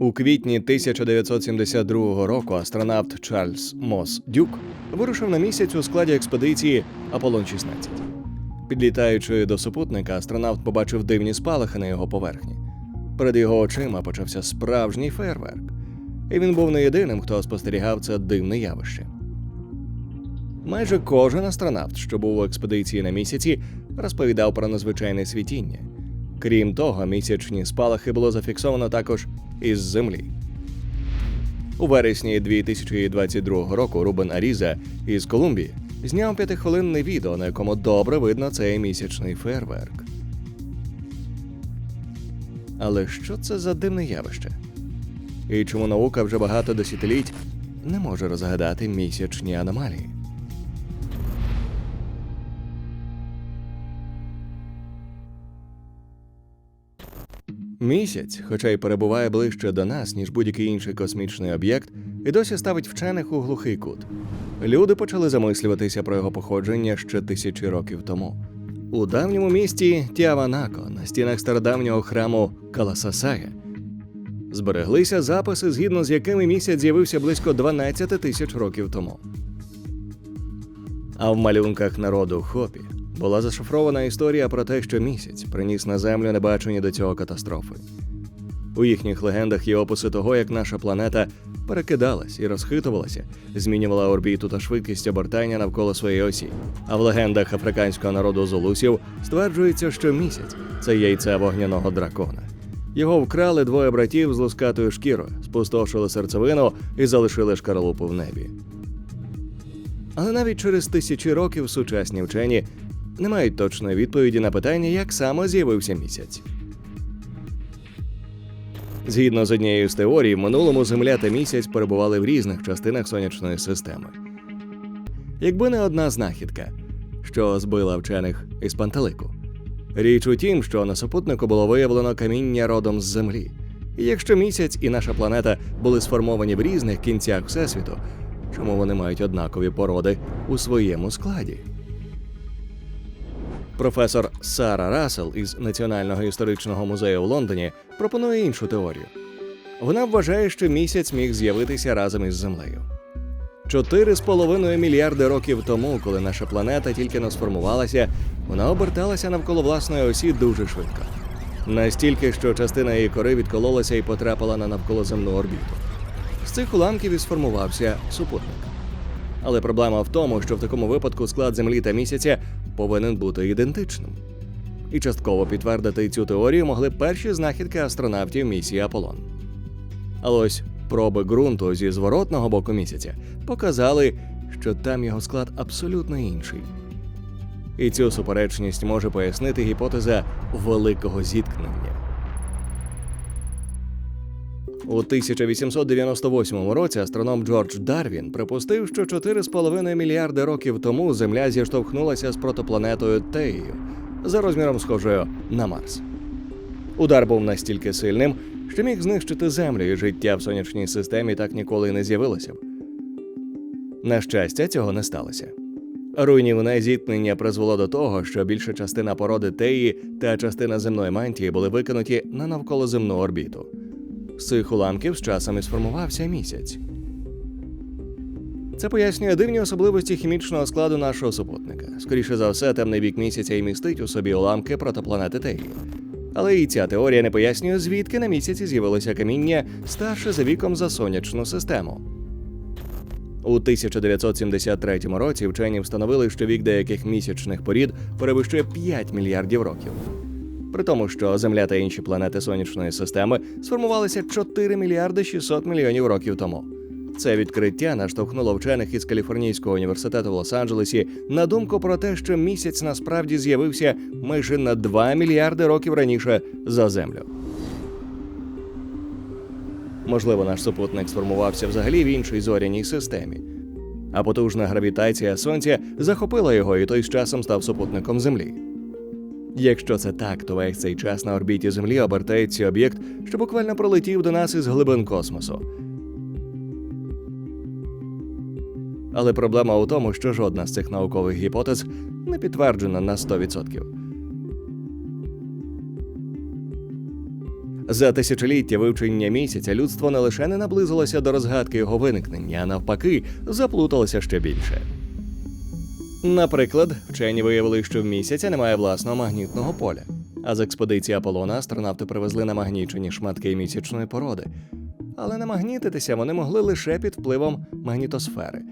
У квітні 1972 року астронавт Чарльз Мос Дюк вирушив на місяць у складі експедиції Аполлон 16. Підлітаючи до супутника, астронавт побачив дивні спалахи на його поверхні. Перед його очима почався справжній фейерверк, і він був не єдиним, хто спостерігав це дивне явище. Майже кожен астронавт, що був у експедиції на місяці, розповідав про незвичайне світіння. Крім того, місячні спалахи було зафіксовано також із землі. У вересні 2022 року Рубен Аріза із Колумбії зняв п'ятихвилинне відео, на якому добре видно цей місячний фейерверк. Але що це за дивне явище? І чому наука вже багато десятиліть не може розгадати місячні аномалії? Місяць, хоча й перебуває ближче до нас, ніж будь-який інший космічний об'єкт, і досі ставить вчених у глухий кут. Люди почали замислюватися про його походження ще тисячі років тому. У давньому місті Тіаванако, на стінах стародавнього храму Каласасая, збереглися записи, згідно з якими місяць з'явився близько 12 тисяч років тому. А в малюнках народу Хопі була зашифрована історія про те, що місяць приніс на землю небачені до цього катастрофи. У їхніх легендах є описи того, як наша планета перекидалась і розхитувалася, змінювала орбіту та швидкість обертання навколо своєї осі. А в легендах африканського народу золусів стверджується, що місяць це яйце вогняного дракона. Його вкрали двоє братів з лускатою шкірою, спустошили серцевину і залишили шкаралупу в небі. Але навіть через тисячі років сучасні вчені не мають точної відповіді на питання, як саме з'явився місяць. Згідно з однією з теорій, в минулому Земля та місяць перебували в різних частинах сонячної системи. Якби не одна знахідка, що збила вчених із пантелику. Річ у тім, що на супутнику було виявлено каміння родом з Землі. І якщо місяць і наша планета були сформовані в різних кінцях Всесвіту, чому вони мають однакові породи у своєму складі? Професор Сара Рассел із Національного історичного музею в Лондоні пропонує іншу теорію. Вона вважає, що місяць міг з'явитися разом із Землею. Чотири з половиною мільярди років тому, коли наша планета тільки не сформувалася, вона оберталася навколо власної осі дуже швидко. Настільки, що частина її кори відкололася і потрапила на навколоземну орбіту. З цих уламків і сформувався супутник. Але проблема в тому, що в такому випадку склад Землі та місяця повинен бути ідентичним. І частково підтвердити цю теорію могли перші знахідки астронавтів місії Аполлон. Але ось проби ґрунту зі зворотного боку місяця показали, що там його склад абсолютно інший. І цю суперечність може пояснити гіпотеза великого зіткнення. У 1898 році астроном Джордж Дарвін припустив, що 4,5 мільярди років тому Земля зіштовхнулася з протопланетою Теєю за розміром схожою на Марс. Удар був настільки сильним, що міг знищити Землю, і життя в сонячній системі так ніколи не з'явилося б. На щастя, цього не сталося. Руйнівне зіткнення призвело до того, що більша частина породи Теї та частина земної мантії були викинуті на навколоземну орбіту. З цих уламків з часом і сформувався місяць. Це пояснює дивні особливості хімічного складу нашого супутника. Скоріше за все, темний бік місяця і містить у собі уламки протопланети Теї. Але і ця теорія не пояснює, звідки на місяці з'явилося каміння старше за віком за сонячну систему. У 1973 році вчені встановили, що вік деяких місячних порід перевищує 5 мільярдів років. При тому, що Земля та інші планети сонячної системи сформувалися 4 мільярди 600 мільйонів років тому. Це відкриття наштовхнуло вчених із Каліфорнійського університету в Лос-Анджелесі на думку про те, що місяць насправді з'явився майже на 2 мільярди років раніше за Землю. Можливо, наш супутник сформувався взагалі в іншій зоряній системі. А потужна гравітація Сонця захопила його і той з часом став супутником Землі. Якщо це так, то весь цей час на орбіті Землі обертається об'єкт, що буквально пролетів до нас із глибин космосу. Але проблема у тому, що жодна з цих наукових гіпотез не підтверджена на 100%. За тисячоліття вивчення місяця людство не лише не наблизилося до розгадки його виникнення, а навпаки, заплуталося ще більше. Наприклад, вчені виявили, що в місяця немає власного магнітного поля. А з експедиції Аполлона астронавти привезли намагнічені шматки місячної породи. Але намагнітитися вони могли лише під впливом магнітосфери,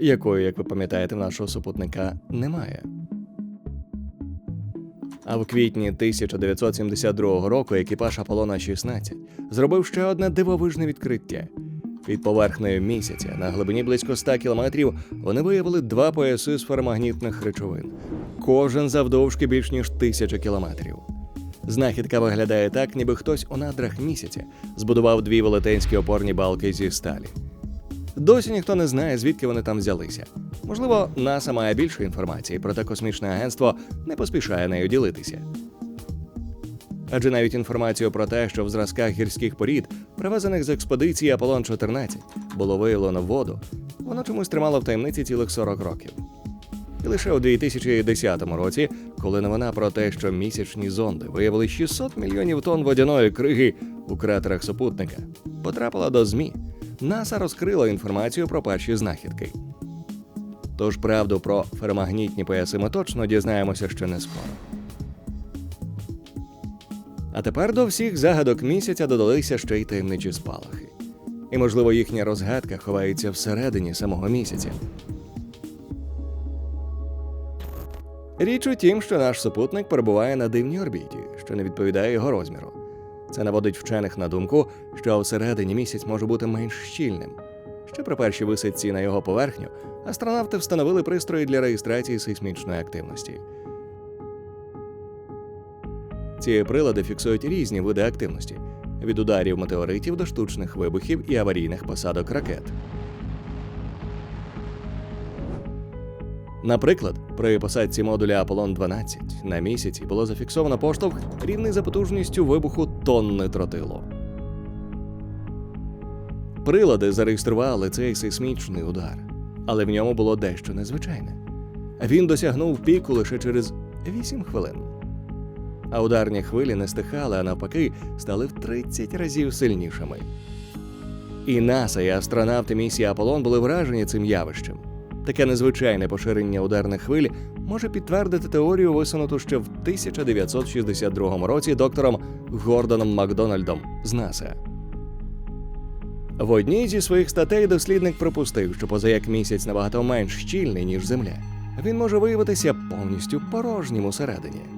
якої, як ви пам'ятаєте, в нашого супутника немає. А в квітні 1972 року екіпаж Аполлона 16 зробив ще одне дивовижне відкриття. Під поверхнею місяця на глибині близько 100 кілометрів вони виявили два пояси з фермагнітних речовин, кожен завдовжки більш ніж тисяча кілометрів. Знахідка виглядає так, ніби хтось у надрах місяця збудував дві велетенські опорні балки зі сталі. Досі ніхто не знає, звідки вони там взялися. Можливо, НАСА має більше інформації, проте космічне агентство не поспішає нею ділитися. Адже навіть інформацію про те, що в зразках гірських порід, привезених з експедиції Аполлон 14, було виявлено воду, воно чомусь тримало в таємниці цілих 40 років. І лише у 2010 році, коли новина про те, що місячні зонди виявили 600 мільйонів тонн водяної криги у кратерах супутника, потрапила до ЗМІ, НАСА розкрила інформацію про перші знахідки. Тож правду про фермагнітні пояси ми точно дізнаємося ще не скоро. А тепер до всіх загадок місяця додалися ще й таємничі спалахи. І, можливо, їхня розгадка ховається всередині самого місяця. Річ у тім, що наш супутник перебуває на дивній орбіті, що не відповідає його розміру. Це наводить вчених на думку, що всередині місяць може бути менш щільним. Ще при першій висадці на його поверхню астронавти встановили пристрої для реєстрації сейсмічної активності. Ці прилади фіксують різні види активності від ударів метеоритів до штучних вибухів і аварійних посадок ракет. Наприклад, при посадці модуля Аполлон 12 на місяці було зафіксовано поштовх рівний за потужністю вибуху тонни тротилу. Прилади зареєстрували цей сейсмічний удар, але в ньому було дещо незвичайне. Він досягнув піку лише через 8 хвилин. А ударні хвилі не стихали, а навпаки, стали в 30 разів сильнішими. І НАСА, і астронавти місії Аполлон були вражені цим явищем. Таке незвичайне поширення ударних хвиль може підтвердити теорію, висунуту ще в 1962 році доктором Гордоном Макдональдом з НАСА. В одній зі своїх статей дослідник припустив, що поза як місяць набагато менш щільний, ніж Земля, він може виявитися повністю порожнім усередині.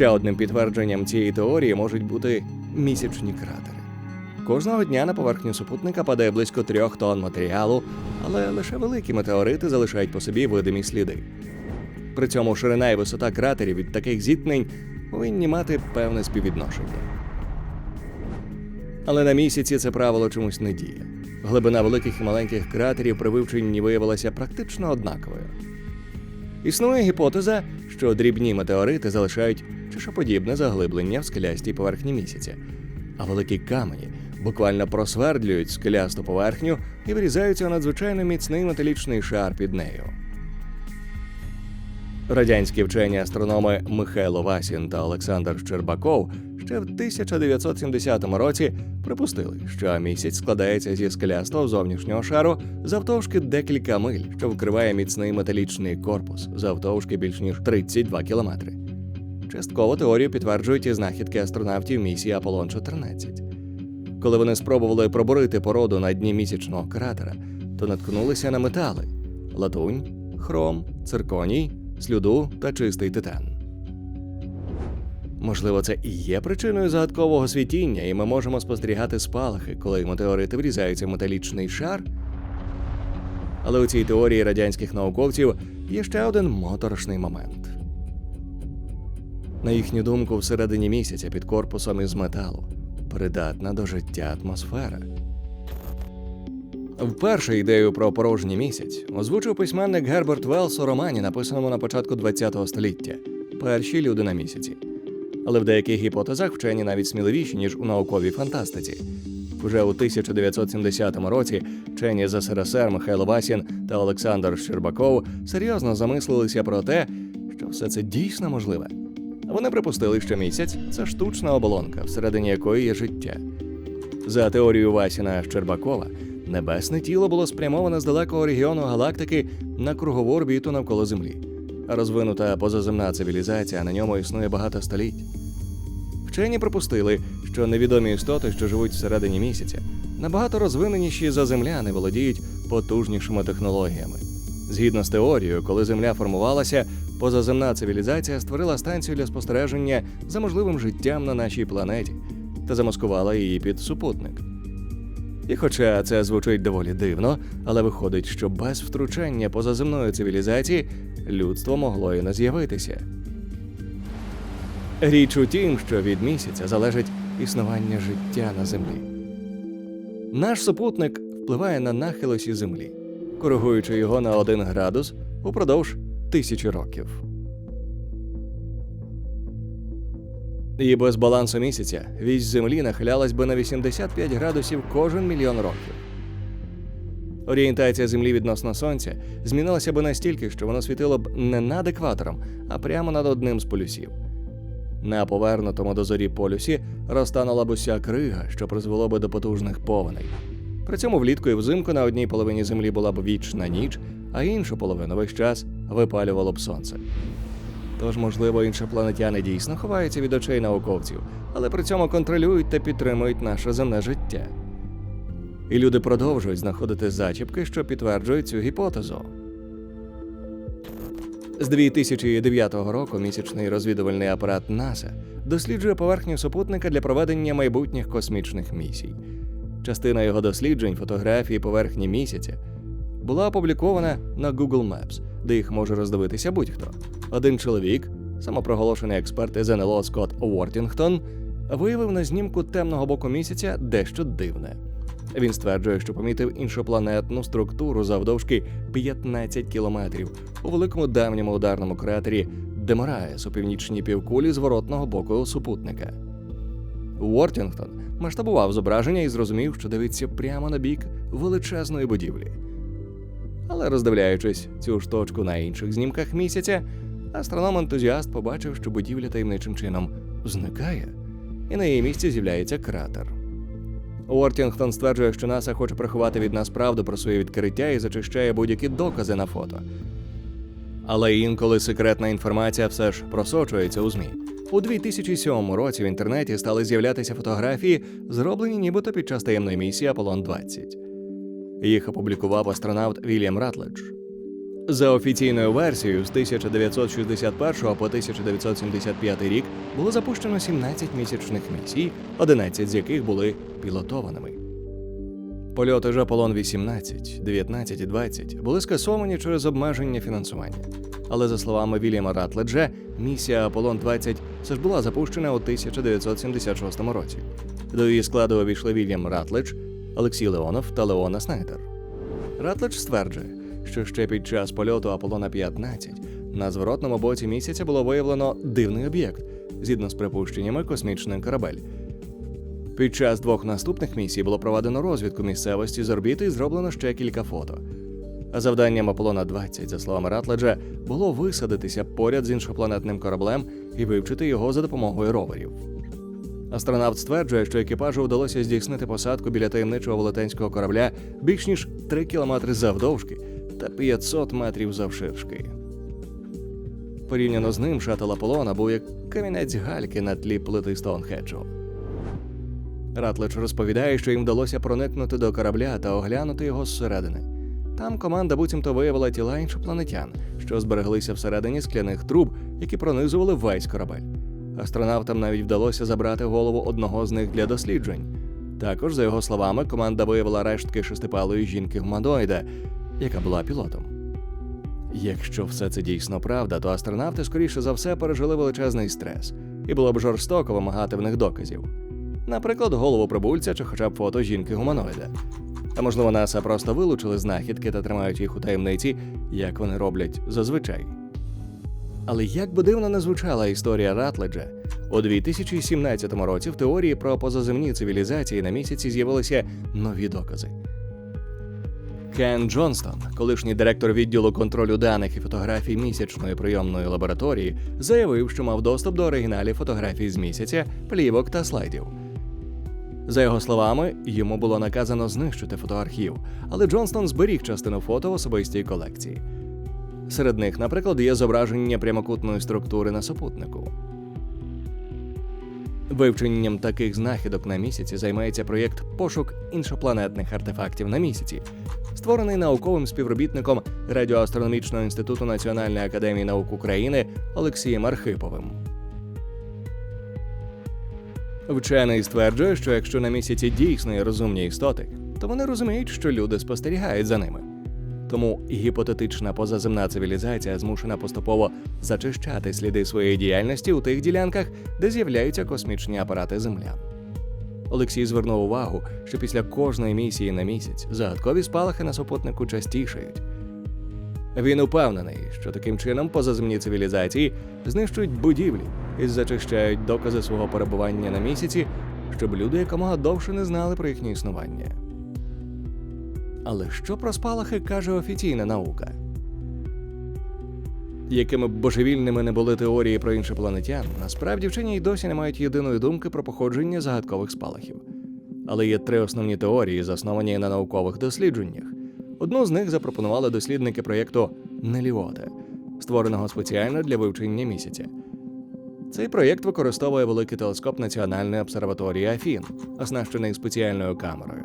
Ще одним підтвердженням цієї теорії можуть бути місячні кратери. Кожного дня на поверхню супутника падає близько трьох тонн матеріалу, але лише великі метеорити залишають по собі видимі сліди. При цьому ширина і висота кратерів від таких зіткнень повинні мати певне співвідношення. Але на місяці це правило чомусь не діє. Глибина великих і маленьких кратерів при вивченні виявилася практично однаковою. Існує гіпотеза, що дрібні метеорити залишають чешоподібне заглиблення в скелястій поверхні місяця, а великі камені буквально просвердлюють скелясту поверхню і вирізаються у надзвичайно міцний металічний шар під нею. Радянські вчені астрономи Михайло Васін та Олександр Щербаков ще в 1970 році припустили, що місяць складається зі скелястого зовнішнього шару завтовшки декілька миль, що вкриває міцний металічний корпус завтовшки більш ніж 32 кілометри. Частково теорію підтверджують і знахідки астронавтів місії Аполлон 14 Коли вони спробували пробурити породу на дні місячного кратера, то наткнулися на метали: латунь, хром, цирконій, слюду та чистий титан. Можливо, це і є причиною загадкового світіння, і ми можемо спостерігати спалахи, коли метеорити врізаються в металічний шар. Але у цій теорії радянських науковців є ще один моторошний момент. На їхню думку, всередині місяця під корпусом із металу придатна до життя атмосфера. Вперше ідею про порожній місяць озвучив письменник Герберт Велс у романі, написаному на початку ХХ століття Перші люди на місяці. Але в деяких гіпотезах вчені навіть сміливіші, ніж у науковій фантастиці. Вже у 1970 році вчені з СРСР Михайло Васін та Олександр Щербаков серйозно замислилися про те, що все це дійсно можливе. Вони припустили, що місяць це штучна оболонка, всередині якої є життя. За теорією Васіна Щербакова, небесне тіло було спрямоване з далекого регіону галактики на кругову орбіту навколо Землі. Розвинута позаземна цивілізація на ньому існує багато століть. Вчені припустили, що невідомі істоти, що живуть всередині місяця, набагато розвиненіші за земляни, володіють потужнішими технологіями. Згідно з теорією, коли Земля формувалася, позаземна цивілізація створила станцію для спостереження за можливим життям на нашій планеті та замаскувала її під супутник. І хоча це звучить доволі дивно, але виходить, що без втручання позаземної цивілізації людство могло і не з'явитися. Річ у тім, що від місяця залежить існування життя на землі. Наш супутник впливає на нахил осі Землі, коригуючи його на 1 градус упродовж тисячі років. І без балансу місяця вісь Землі нахилялась би на 85 градусів кожен мільйон років. Орієнтація Землі відносно Сонця змінилася би настільки, що воно світило б не над екватором, а прямо над одним з полюсів. На повернутому до зорі полюсі розтанула б уся крига, що призвело би до потужних повеней. При цьому влітку і взимку на одній половині землі була б вічна ніч, а іншу половину весь час випалювало б сонце. Тож, можливо, іншопланетяни дійсно ховаються від очей науковців, але при цьому контролюють та підтримують наше земне життя. І люди продовжують знаходити зачіпки, що підтверджують цю гіпотезу. З 2009 року місячний розвідувальний апарат НАСА досліджує поверхню супутника для проведення майбутніх космічних місій. Частина його досліджень, фотографії поверхні місяця, була опублікована на Google Maps, де їх може роздивитися будь-хто. Один чоловік, самопроголошений експерт із НЛО Скотт Уортінгтон, виявив на знімку темного боку місяця дещо дивне. Він стверджує, що помітив іншопланетну структуру завдовжки 15 кілометрів у великому давньому ударному кратері Демораес у північній півкулі зворотного боку супутника. Уортінгтон масштабував зображення і зрозумів, що дивиться прямо на бік величезної будівлі. Але роздивляючись цю ж точку на інших знімках місяця, астроном-ентузіаст побачив, що будівля таємничим чином зникає, і на її місці з'являється кратер. Уортінгтон стверджує, що НАСА хоче приховати від нас правду про своє відкриття і зачищає будь-які докази на фото. Але інколи секретна інформація все ж просочується у ЗМІ. У 2007 році в інтернеті стали з'являтися фотографії, зроблені нібито під час таємної місії Аполлон 20. Їх опублікував астронавт Вільям Ратледж. За офіційною версією, з 1961 по 1975 рік було запущено 17 місячних місій, 11 з яких були пілотованими. Польоти ж Аполлон 18, 19 і 20 були скасовані через обмеження фінансування. Але за словами Вільяма Ратледжа, місія Аполлон 20 все ж була запущена у 1976 році. До її складу увійшли Вільям Ратледж, Олексій Леонов та Леона Снайдер. Ратледж стверджує, що ще під час польоту Аполлона 15 на зворотному боці місяця було виявлено дивний об'єкт, згідно з припущеннями космічний корабель. Під час двох наступних місій було проведено розвідку місцевості з орбіти і зроблено ще кілька фото. А завданням Аполлона 20, за словами Ратледжа, було висадитися поряд з іншопланетним кораблем і вивчити його за допомогою роверів. Астронавт стверджує, що екіпажу вдалося здійснити посадку біля таємничого велетенського корабля більш ніж 3 кілометри завдовжки та 500 метрів завширшки. Порівняно з ним шатл Аполлона був як камінець гальки на тлі плити Стоунхеджу. Ратледж розповідає, що їм вдалося проникнути до корабля та оглянути його зсередини. Там команда буцімто виявила тіла іншопланетян, що збереглися всередині скляних труб, які пронизували весь корабель. Астронавтам навіть вдалося забрати голову одного з них для досліджень. Також, за його словами, команда виявила рештки шестипалої жінки гуманоїда, яка була пілотом. Якщо все це дійсно правда, то астронавти, скоріше за все, пережили величезний стрес, і було б жорстоко вимагати в них доказів. Наприклад, голову прибульця чи хоча б фото жінки гуманоїда. А можливо, НАСА просто вилучили знахідки та тримають їх у таємниці, як вони роблять зазвичай. Але як би дивно не звучала історія Ратледжа, у 2017 році в теорії про позаземні цивілізації на місяці з'явилися нові докази. Кен Джонстон, колишній директор відділу контролю даних і фотографій місячної прийомної лабораторії, заявив, що мав доступ до оригіналів фотографій з місяця, плівок та слайдів. За його словами, йому було наказано знищити фотоархів, але Джонстон зберіг частину фото в особистій колекції. Серед них, наприклад, є зображення прямокутної структури на супутнику. Вивченням таких знахідок на місяці займається проєкт Пошук іншопланетних артефактів на місяці, створений науковим співробітником Радіоастрономічного інституту Національної академії наук України Олексієм Архиповим. Вчений стверджує, що якщо на місяці дійсно є розумні істоти, то вони розуміють, що люди спостерігають за ними. Тому гіпотетична позаземна цивілізація змушена поступово зачищати сліди своєї діяльності у тих ділянках, де з'являються космічні апарати землян. Олексій звернув увагу, що після кожної місії на місяць загадкові спалахи на супутнику частішають. Він упевнений, що таким чином позаземні цивілізації знищують будівлі і зачищають докази свого перебування на місяці, щоб люди якомога довше не знали про їхнє існування. Але що про спалахи каже офіційна наука? Якими б божевільними не були теорії про іншопланетян, насправді вчені й досі не мають єдиної думки про походження загадкових спалахів. Але є три основні теорії, засновані на наукових дослідженнях. Одну з них запропонували дослідники проєкту Неліоте, створеного спеціально для вивчення місяця. Цей проєкт використовує великий телескоп Національної обсерваторії Афін, оснащений спеціальною камерою.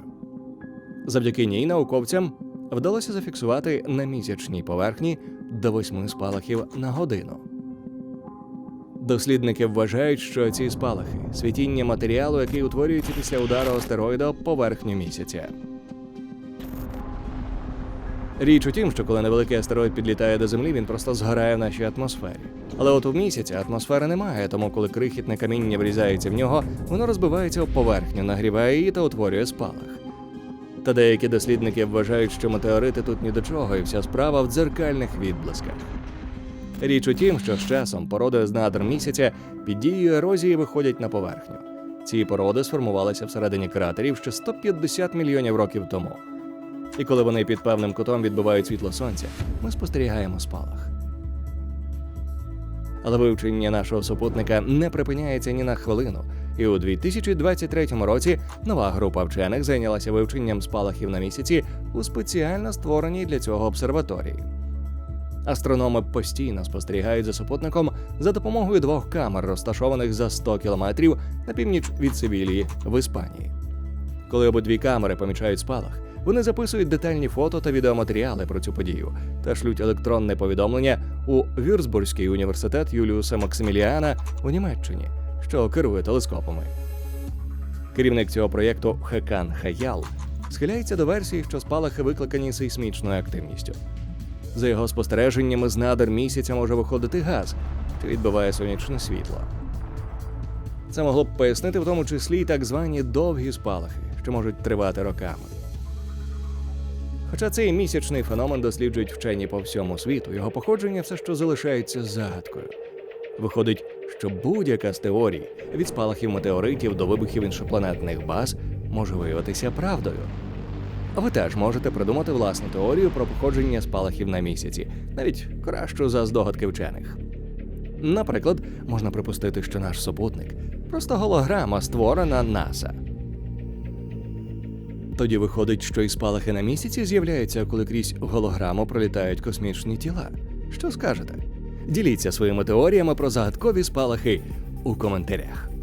Завдяки ній науковцям вдалося зафіксувати на місячній поверхні до восьми спалахів на годину. Дослідники вважають, що ці спалахи світіння матеріалу, який утворюється після удару астероїда поверхню місяця. Річ у тім, що коли невеликий астероїд підлітає до Землі, він просто згорає в нашій атмосфері. Але от у місяця атмосфери немає, тому коли крихітне каміння врізається в нього, воно розбивається об поверхню, нагріває її та утворює спалах. Та деякі дослідники вважають, що метеорити тут ні до чого, і вся справа в дзеркальних відблисках. Річ у тім, що з часом породи з надр місяця під дією ерозії виходять на поверхню. Ці породи сформувалися всередині кратерів ще 150 мільйонів років тому. І коли вони під певним кутом відбивають світло сонця, ми спостерігаємо спалах. Але вивчення нашого супутника не припиняється ні на хвилину. І у 2023 році нова група вчених зайнялася вивченням спалахів на місяці у спеціально створеній для цього обсерваторії. Астрономи постійно спостерігають за супутником за допомогою двох камер, розташованих за 100 кілометрів на північ від Севілії в Іспанії. Коли обидві камери помічають спалах, вони записують детальні фото та відеоматеріали про цю подію та шлють електронне повідомлення у Вюрцбурзький університет Юліуса Максиміліана у Німеччині, що керує телескопами. Керівник цього проєкту Хекан Хаял схиляється до версії, що спалахи викликані сейсмічною активністю. За його спостереженнями, з надр місяця може виходити газ, що відбиває сонячне світло. Це могло б пояснити в тому числі й так звані довгі спалахи, що можуть тривати роками. Хоча цей місячний феномен досліджують вчені по всьому світу, його походження все ще залишається загадкою. Виходить, що будь-яка з теорій від спалахів метеоритів до вибухів іншопланетних баз може виявитися правдою. Ви теж можете придумати власну теорію про походження спалахів на місяці, навіть кращу за здогадки вчених. Наприклад, можна припустити, що наш супутник просто голограма, створена НАСА. Тоді виходить, що і спалахи на місяці з'являються, коли крізь голограму пролітають космічні тіла. Що скажете? Діліться своїми теоріями про загадкові спалахи у коментарях.